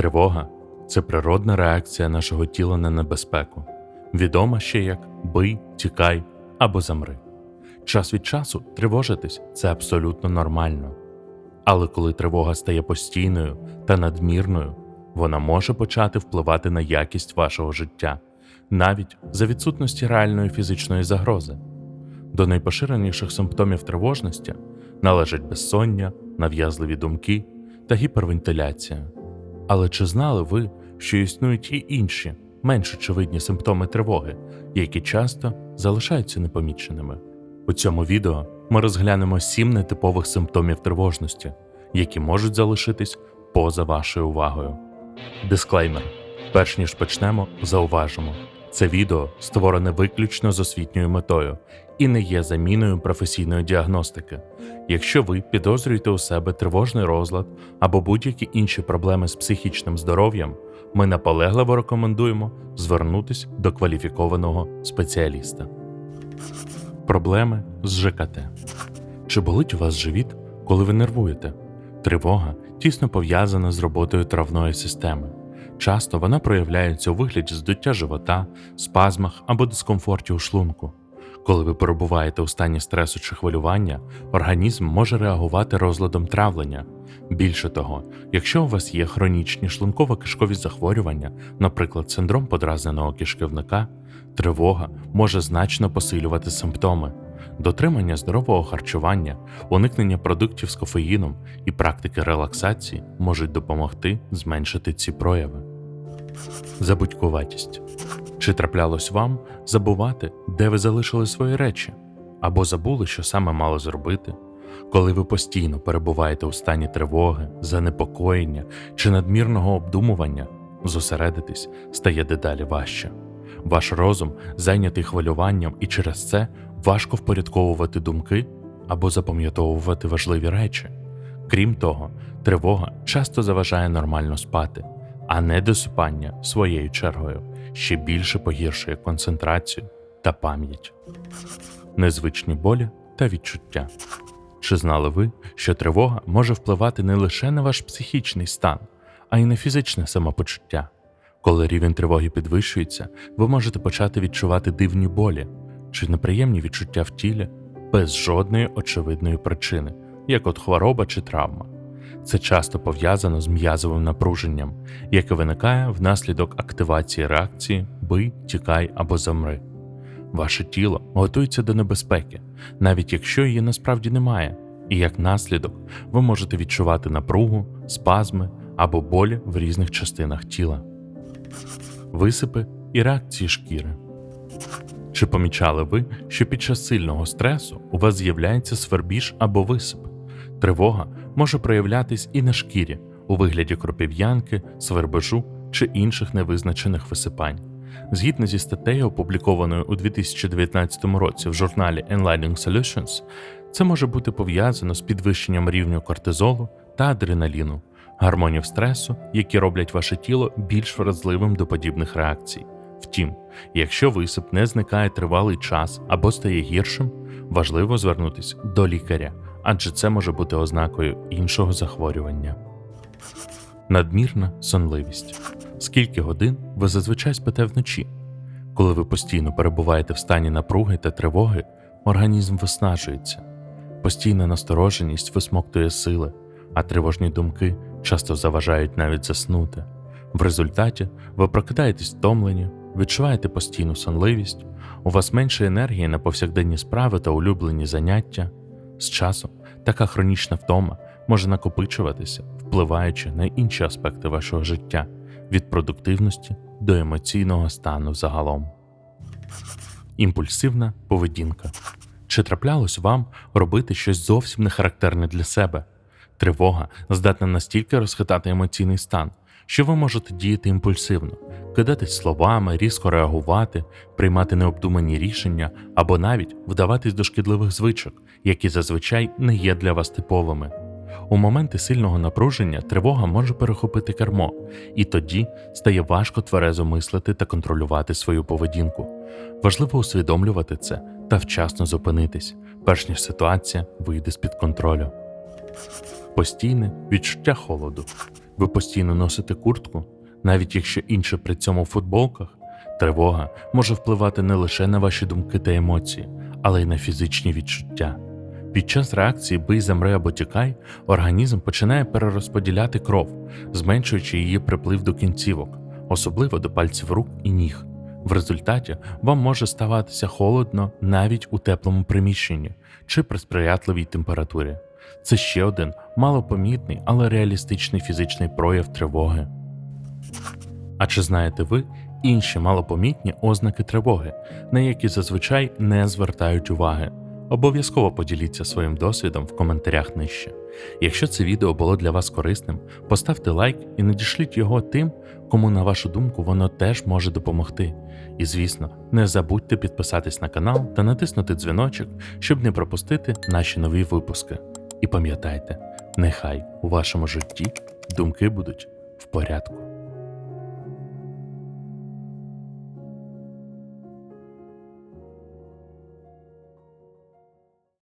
Тривога це природна реакція нашого тіла на небезпеку, відома ще як бий, тікай або замри. Час від часу тривожитись це абсолютно нормально. Але коли тривога стає постійною та надмірною, вона може почати впливати на якість вашого життя, навіть за відсутності реальної фізичної загрози. До найпоширеніших симптомів тривожності належать безсоння, нав'язливі думки та гіпервентиляція. Але чи знали ви, що існують і інші, менш очевидні симптоми тривоги, які часто залишаються непоміченими? У цьому відео ми розглянемо сім нетипових симптомів тривожності, які можуть залишитись поза вашою увагою. Дисклеймер: перш ніж почнемо, зауважимо. Це відео створене виключно з освітньою метою і не є заміною професійної діагностики. Якщо ви підозрюєте у себе тривожний розлад або будь-які інші проблеми з психічним здоров'ям, ми наполегливо рекомендуємо звернутися до кваліфікованого спеціаліста. Проблеми з ЖКТ. Чи болить у вас живіт, коли ви нервуєте? Тривога тісно пов'язана з роботою травної системи. Часто вона проявляється у вигляді здуття живота, спазмах або дискомфорті у шлунку. Коли ви перебуваєте у стані стресу чи хвилювання, організм може реагувати розладом травлення. Більше того, якщо у вас є хронічні шлунково-кишкові захворювання, наприклад, синдром подразненого кишківника, тривога може значно посилювати симптоми. Дотримання здорового харчування, уникнення продуктів з кофеїном і практики релаксації можуть допомогти зменшити ці прояви. Забудькуватість. Чи траплялось вам забувати, де ви залишили свої речі, або забули, що саме мали зробити? Коли ви постійно перебуваєте у стані тривоги, занепокоєння чи надмірного обдумування, зосередитись стає дедалі важче. Ваш розум зайнятий хвилюванням, і через це важко впорядковувати думки або запам'ятовувати важливі речі. Крім того, тривога часто заважає нормально спати, а недосипання своєю чергою ще більше погіршує концентрацію та пам'ять. Незвичні болі та відчуття. Чи знали ви, що тривога може впливати не лише на ваш психічний стан, а й на фізичне самопочуття? Коли рівень тривоги підвищується, ви можете почати відчувати дивні болі чи неприємні відчуття в тілі без жодної очевидної причини, як от хвороба чи травма. Це часто пов'язано з м'язовим напруженням, яке виникає внаслідок активації реакції бий, тікай або замри. Ваше тіло готується до небезпеки, навіть якщо її насправді немає, і як наслідок ви можете відчувати напругу, спазми або болі в різних частинах тіла. Висипи і реакції шкіри. Чи помічали ви, що під час сильного стресу у вас з'являється свербіж або висип? Тривога може проявлятись і на шкірі у вигляді кропив'янки, свербежу чи інших невизначених висипань. Згідно зі статтею, опублікованою у 2019 році в журналі Enlightening Solutions, це може бути пов'язано з підвищенням рівню кортизолу та адреналіну, гормонів стресу, які роблять ваше тіло більш вразливим до подібних реакцій. Втім, якщо висип не зникає тривалий час або стає гіршим, важливо звернутися до лікаря, адже це може бути ознакою іншого захворювання. Надмірна сонливість. Скільки годин ви зазвичай спите вночі? Коли ви постійно перебуваєте в стані напруги та тривоги, організм виснажується, постійна настороженість висмоктує сили, а тривожні думки часто заважають навіть заснути. В результаті ви прокидаєтесь втомлені, відчуваєте постійну сонливість, у вас менше енергії на повсякденні справи та улюблені заняття. З часом така хронічна втома може накопичуватися, впливаючи на інші аспекти вашого життя від продуктивності до емоційного стану загалом. Імпульсивна поведінка. Чи траплялось вам робити щось зовсім не характерне для себе? Тривога здатна настільки розхитати емоційний стан, що ви можете діяти імпульсивно, кидатись словами, різко реагувати, приймати необдумані рішення або навіть вдаватись до шкідливих звичок, які зазвичай не є для вас типовими. У моменти сильного напруження тривога може перехопити кермо, і тоді стає важко тверезо мислити та контролювати свою поведінку. Важливо усвідомлювати це та вчасно зупинитись, перш ніж ситуація вийде з під контролю. Постійне відчуття холоду. Ви постійно носите куртку, навіть якщо інші при цьому в футболках. Тривога може впливати не лише на ваші думки та емоції, але й на фізичні відчуття. Під час реакції бий, замри або тікай, організм починає перерозподіляти кров, зменшуючи її приплив до кінцівок, особливо до пальців рук і ніг. В результаті вам може ставатися холодно навіть у теплому приміщенні чи при сприятливій температурі. Це ще один малопомітний, але реалістичний фізичний прояв тривоги. А чи знаєте ви інші малопомітні ознаки тривоги, на які зазвичай не звертають уваги? Обов'язково поділіться своїм досвідом в коментарях нижче. Якщо це відео було для вас корисним, поставте лайк і надішліть його тим, кому, на вашу думку, воно теж може допомогти. І звісно, не забудьте підписатись на канал та натиснути дзвіночок, щоб не пропустити наші нові випуски. І пам'ятайте, нехай у вашому житті думки будуть в порядку.